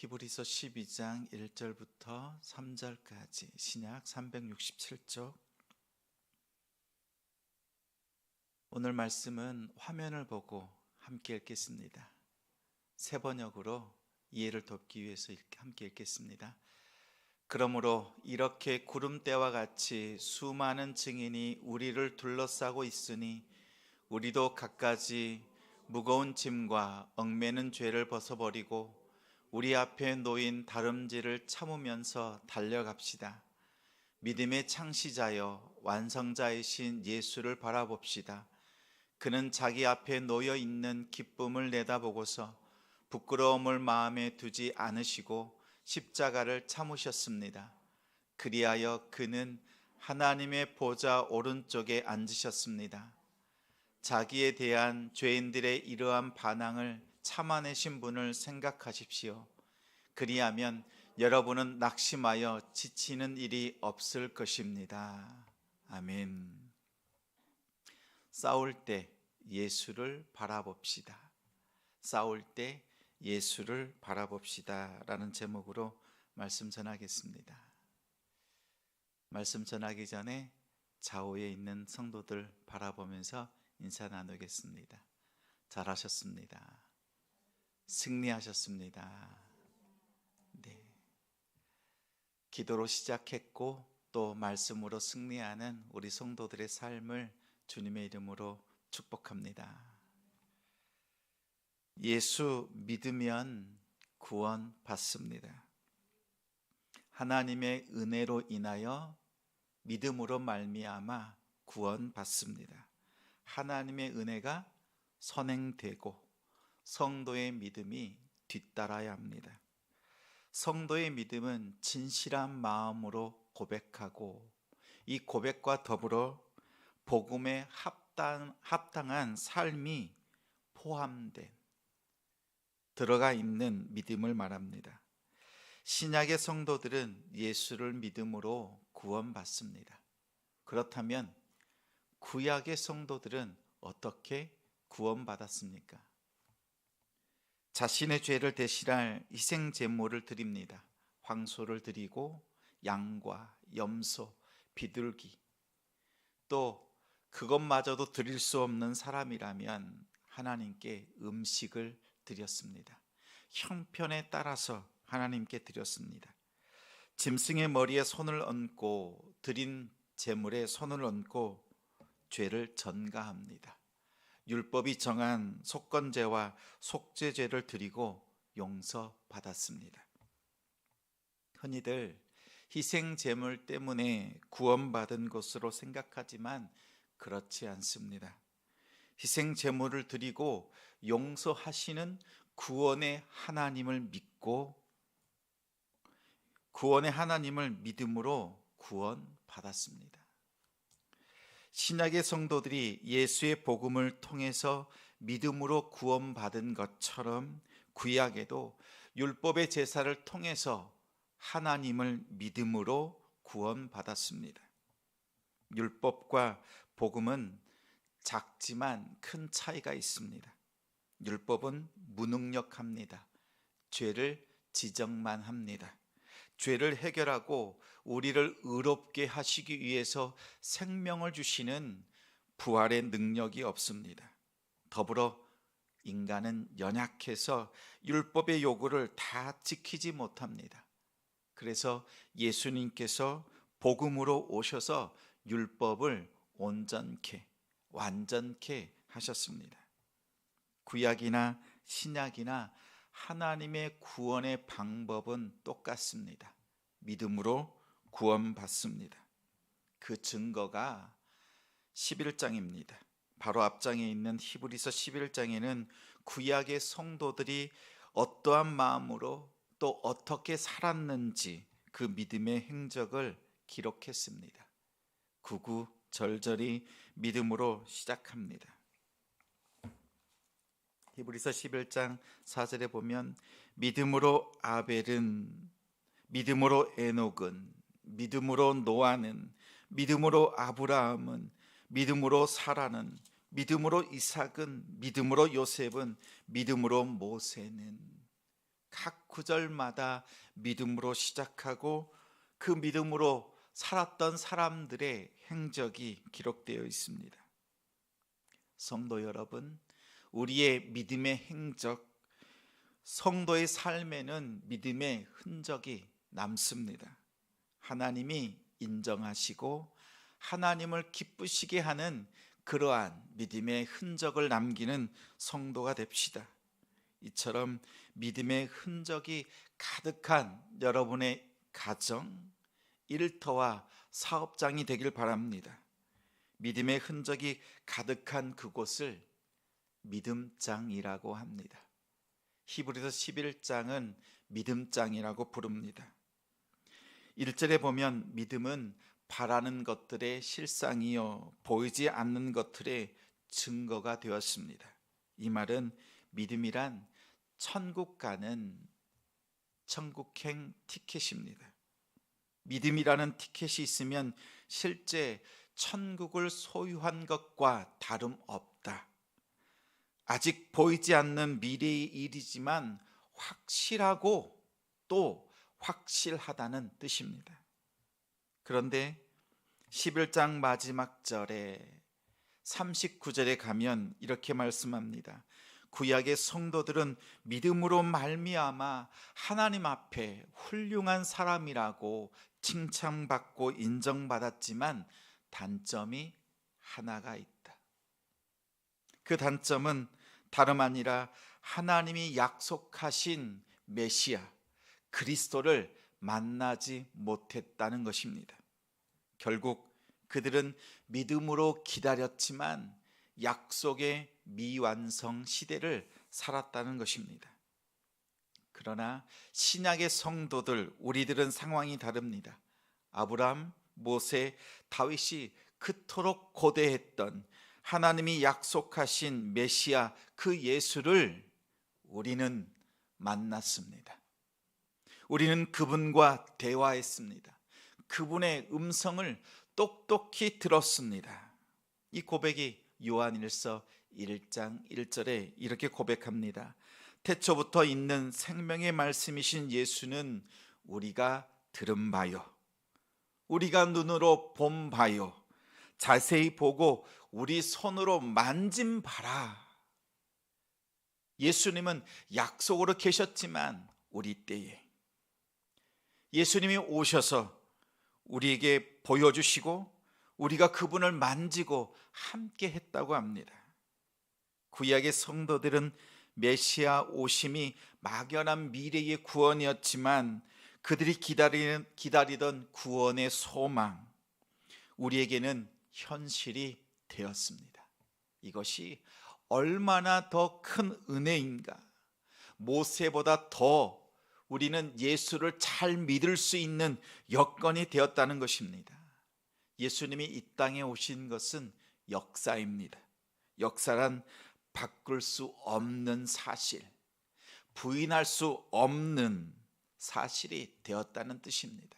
히브리서 12장 1절부터 3절까지 신약 367쪽 오늘 말씀은 화면을 보고 함께 읽겠습니다. 세 번역으로 이해를 돕기 위해서 읽- 함께 읽겠습니다. 그러므로 이렇게 구름대와 같이 수많은 증인이 우리를 둘러싸고 있으니 우리도 갖가지 무거운 짐과 얽매는 죄를 벗어버리고 우리 앞에 놓인 다름질을 참으면서 달려갑시다. 믿음의 창시자여 완성자이신 예수를 바라봅시다. 그는 자기 앞에 놓여 있는 기쁨을 내다보고서 부끄러움을 마음에 두지 않으시고 십자가를 참으셨습니다. 그리하여 그는 하나님의 보좌 오른쪽에 앉으셨습니다. 자기에 대한 죄인들의 이러한 반항을 참아내신 분을 생각하십시오. 그리하면 여러분은 낙심하여 지치는 일이 없을 것입니다. 아멘. 싸울 때 예수를 바라봅시다. 싸울 때 예수를 바라봅시다. 라는 제목으로 말씀 전하겠습니다. 말씀 전하기 전에 좌우에 있는 성도들 바라보면서 인사 나누겠습니다. 잘하셨습니다. 승리하셨습니다. 네. 기도로 시작했고 또 말씀으로 승리하는 우리 성도들의 삶을 주님의 이름으로 축복합니다. 예수 믿으면 구원 받습니다. 하나님의 은혜로 인하여 믿음으로 말미암아 구원 받습니다. 하나님의 은혜가 선행되고 성도의 믿음이 뒤따라야 합니다. 성도의 믿음은 진실한 마음으로 고백하고 이 고백과 더불어 복음에 합당, 합당한 삶이 포함된 들어가 있는 믿음을 말합니다. 신약의 성도들은 예수를 믿음으로 구원받습니다. 그렇다면 구약의 성도들은 어떻게 구원받았습니까? 자신의 죄를 대신할 희생 제물을 드립니다. 황소를 드리고 양과 염소, 비둘기 또 그것마저도 드릴 수 없는 사람이라면 하나님께 음식을 드렸습니다. 형편에 따라서 하나님께 드렸습니다. 짐승의 머리에 손을 얹고 드린 제물에 손을 얹고 죄를 전가합니다. 율법이 정한 속건제와 속죄제를 드리고 용서받았습니다. 흔히들 희생 제물 때문에 구원받은 것으로 생각하지만 그렇지 않습니다. 희생 제물을 드리고 용서하시는 구원의 하나님을 믿고 구원의 하나님을 믿음으로 구원받았습니다. 신약의 성도들이 예수의 복음을 통해서 믿음으로 구원받은 것처럼 구약에도 율법의 제사를 통해서 하나님을 믿음으로 구원받았습니다. 율법과 복음은 작지만 큰 차이가 있습니다. 율법은 무능력합니다. 죄를 지적만 합니다. 죄를 해결하고 우리를 의롭게 하시기 위해서 생명을 주시는 부활의 능력이 없습니다. 더불어 인간은 연약해서 율법의 요구를 다 지키지 못합니다. 그래서 예수님께서 복음으로 오셔서 율법을 온전케 완전케 하셨습니다. 구약이나 신약이나 하나님의 구원의 방법은 똑같습니다. 믿음으로 구원받습니다. 그 증거가 11장입니다. 바로 앞장에 있는 히브리서 11장에는 구약의 성도들이 어떠한 마음으로 또 어떻게 살았는지 그 믿음의 행적을 기록했습니다. 구구 절절히 믿음으로 시작합니다. 히브리서 11장 4절에 보면 믿음으로 아벨은 믿음으로 에녹은 믿음으로 노아는 믿음으로 아브라함은 믿음으로 사라는 믿음으로 이삭은 믿음으로 요셉은 믿음으로 모세는 각 구절마다 믿음으로 시작하고 그 믿음으로 살았던 사람들의 행적이 기록되어 있습니다. 성도 여러분, 우리의 믿음의 행적, 성도의 삶에는 믿음의 흔적이 남습니다. 하나님이 인정하시고 하나님을 기쁘시게 하는 그러한 믿음의 흔적을 남기는 성도가 됩시다. 이처럼 믿음의 흔적이 가득한 여러분의 가정, 일터와 사업장이 되길 바랍니다. 믿음의 흔적이 가득한 그곳을 믿음장이라고 합니다. 히브리서 11장은 믿음장이라고 부릅니다. 1절에 보면 믿음은 바라는 것들의 실상이요 보이지 않는 것들의 증거가 되었습니다. 이 말은 믿음이란 천국 가는 천국행 티켓입니다. 믿음이라는 티켓이 있으면 실제 천국을 소유한 것과 다름없다. 아직 보이지 않는 미래의 일이지만 확실하고 또 확실하다는 뜻입니다. 그런데 11장 마지막 절에 39절에 가면 이렇게 말씀합니다. 구약의 성도들은 믿음으로 말미암아 하나님 앞에 훌륭한 사람이라고 칭찬받고 인정받았지만 단점이 하나가 있다. 그 단점은 다름 아니라 하나님이 약속하신 메시아 그리스도를 만나지 못했다는 것입니다. 결국 그들은 믿음으로 기다렸지만 약속의 미완성 시대를 살았다는 것입니다. 그러나 신약의 성도들 우리들은 상황이 다릅니다. 아브람, 모세, 다윗이 그토록 고대했던 하나님이 약속하신 메시아 그 예수를 우리는 만났습니다. 우리는 그분과 대화했습니다. 그분의 음성을 똑똑히 들었습니다. 이 고백이 요한일서 1장 1절에 이렇게 고백합니다. 태초부터 있는 생명의 말씀이신 예수는 우리가 들은 바요. 우리가 눈으로 본 바요. 자세히 보고 우리 손으로 만진 바라. 예수님은 약속으로 계셨지만 우리 때에 예수님이 오셔서 우리에게 보여주시고 우리가 그분을 만지고 함께 했다고 합니다. 구약의 성도들은 메시아 오심이 막연한 미래의 구원이었지만 그들이 기다리는, 기다리던 구원의 소망, 우리에게는 현실이 되었습니다. 이것이 얼마나 더 큰 은혜인가. 모세보다 더 우리는 예수를 잘 믿을 수 있는 여건이 되었다는 것입니다. 예수님이 이 땅에 오신 것은 역사입니다. 역사란 바꿀 수 없는 사실, 부인할 수 없는 사실이 되었다는 뜻입니다.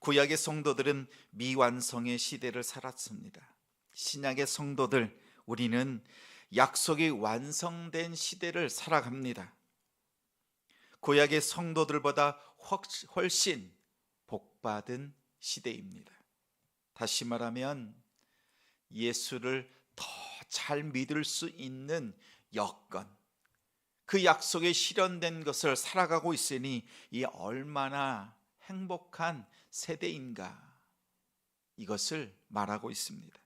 구약의 성도들은 미완성의 시대를 살았습니다. 신약의 성도들, 우리는 약속이 완성된 시대를 살아갑니다. 구약의 성도들보다 훨씬 복받은 시대입니다. 다시 말하면 예수를 더 잘 믿을 수 있는 여건, 그 약속에 실현된 것을 살아가고 있으니 이 얼마나 행복한 세대인가 이것을 말하고 있습니다.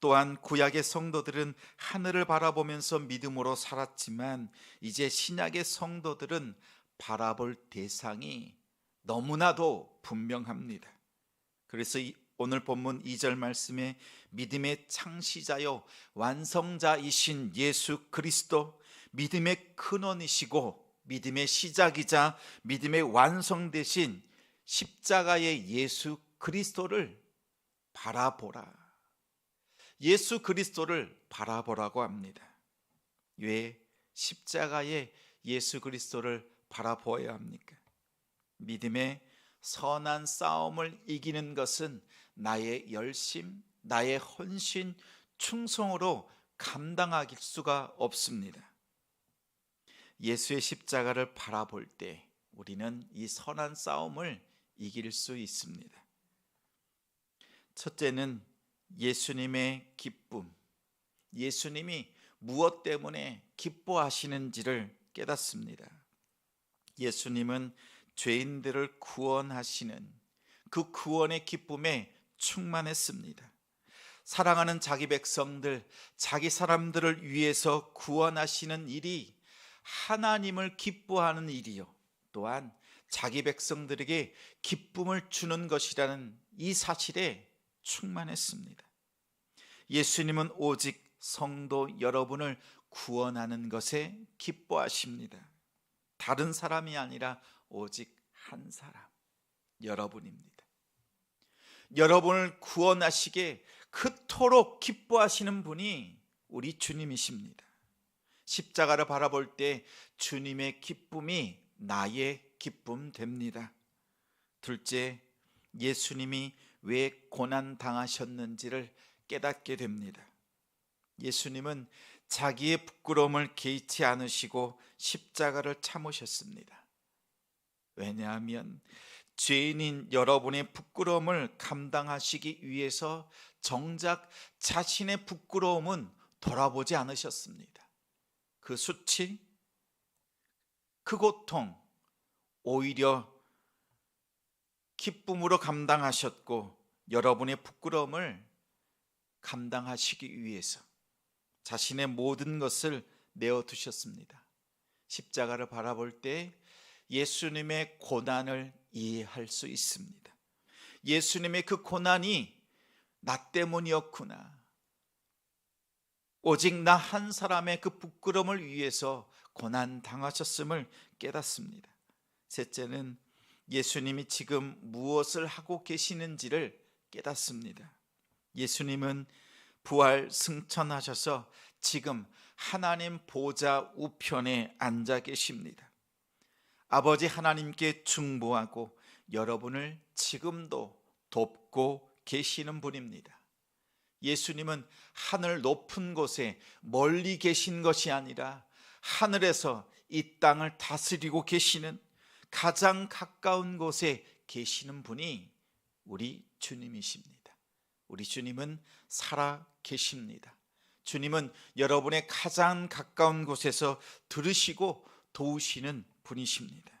또한 구약의 성도들은 하늘을 바라보면서 믿음으로 살았지만 이제 신약의 성도들은 바라볼 대상이 너무나도 분명합니다. 그래서 오늘 본문 2절 말씀에 믿음의 창시자요 완성자이신 예수 그리스도 믿음의 근원이시고 믿음의 시작이자 믿음의 완성 되신 십자가의 예수 그리스도를 바라보라. 예수 그리스도를 바라보라고 합니다. 왜 십자가의 예수 그리스도를 바라보아야 합니까? 믿음의 선한 싸움을 이기는 것은 나의 열심, 나의 헌신, 충성으로 감당할 수가 없습니다. 예수의 십자가를 바라볼 때 우리는 이 선한 싸움을 이길 수 있습니다. 첫째는 예수님의 기쁨. 예수님이 무엇 때문에 기뻐하시는지를 깨닫습니다. 예수님은 죄인들을 구원하시는 그 구원의 기쁨에 충만했습니다. 사랑하는 자기 백성들, 자기 사람들을 위해서 구원하시는 일이 하나님을 기뻐하는 일이요. 또한 자기 백성들에게 기쁨을 주는 것이라는 이 사실에 충만했습니다. 예수님은 오직 성도 여러분을 구원하는 것에 기뻐하십니다. 다른 사람이 아니라 오직 한 사람, 여러분입니다. 여러분을 구원하시게 그토록 기뻐하시는 분이 우리 주님이십니다. 십자가를 바라볼 때 주님의 기쁨이 나의 기쁨 됩니다. 둘째, 예수님이 왜 고난 당하셨는지를 깨닫게 됩니다. 예수님은 자기의 부끄러움을 개의치 않으시고 십자가를 참으셨습니다. 왜냐하면 죄인인 여러분의 부끄러움을 감당하시기 위해서 정작 자신의 부끄러움은 돌아보지 않으셨습니다. 그 수치, 그 고통, 오히려 기쁨으로 감당하셨고 여러분의 부끄러움을 감당하시기 위해서 자신의 모든 것을 내어 두셨습니다. 십자가를 바라볼 때 예수님의 고난을 이해할 수 있습니다. 예수님의 그 고난이 나 때문이었구나. 오직 나 한 사람의 그 부끄러움을 위해서 고난 당하셨음을 깨닫습니다. 셋째는 예수님이 지금 무엇을 하고 계시는지를 깨닫습니다. 예수님은 부활 승천하셔서 지금 하나님 보좌 우편에 앉아 계십니다. 아버지 하나님께 중보하고 여러분을 지금도 돕고 계시는 분입니다. 예수님은 하늘 높은 곳에 멀리 계신 것이 아니라 하늘에서 이 땅을 다스리고 계시는 가장 가까운 곳에 계시는 분이 우리 주님이십니다. 우리 주님은 살아 계십니다. 주님은 여러분의 가장 가까운 곳에서 들으시고 도우시는 분이십니다.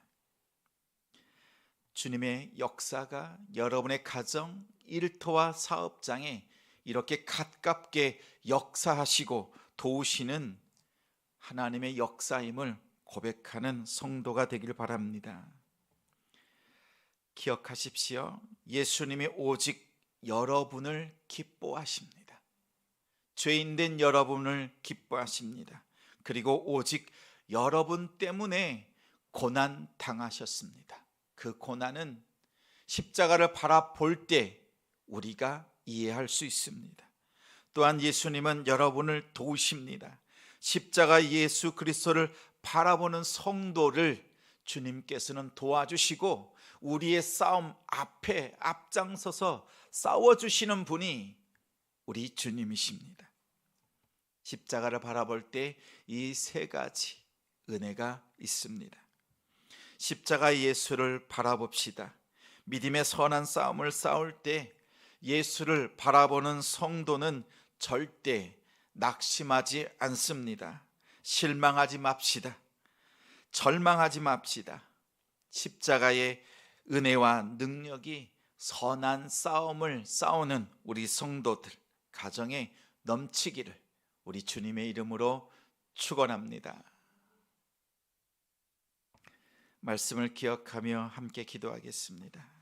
주님의 역사가 여러분의 가정, 일터와 사업장에 이렇게 가깝게 역사하시고 도우시는 하나님의 역사임을 고백하는 성도가 되길 바랍니다. 기억하십시오. 예수님이 오직 여러분을 기뻐하십니다. 죄인된 여러분을 기뻐하십니다. 그리고 오직 여러분 때문에 고난 당하셨습니다. 그 고난은 십자가를 바라볼 때 우리가 이해할 수 있습니다. 또한 예수님은 여러분을 도우십니다. 십자가 예수 그리스도를 바라보는 성도를 주님께서는 도와주시고 우리의 싸움 앞에 앞장서서 싸워주시는 분이 우리 주님이십니다. 십자가를 바라볼 때 이 세 가지 은혜가 있습니다. 십자가 예수를 바라봅시다. 믿음의 선한 싸움을 싸울 때 예수를 바라보는 성도는 절대 낙심하지 않습니다. 실망하지 맙시다. 절망하지 맙시다. 십자가의 은혜와 능력이 선한 싸움을 싸우는 우리 성도들 가정에 넘치기를 우리 주님의 이름으로 축원합니다. 말씀을 기억하며 함께 기도하겠습니다.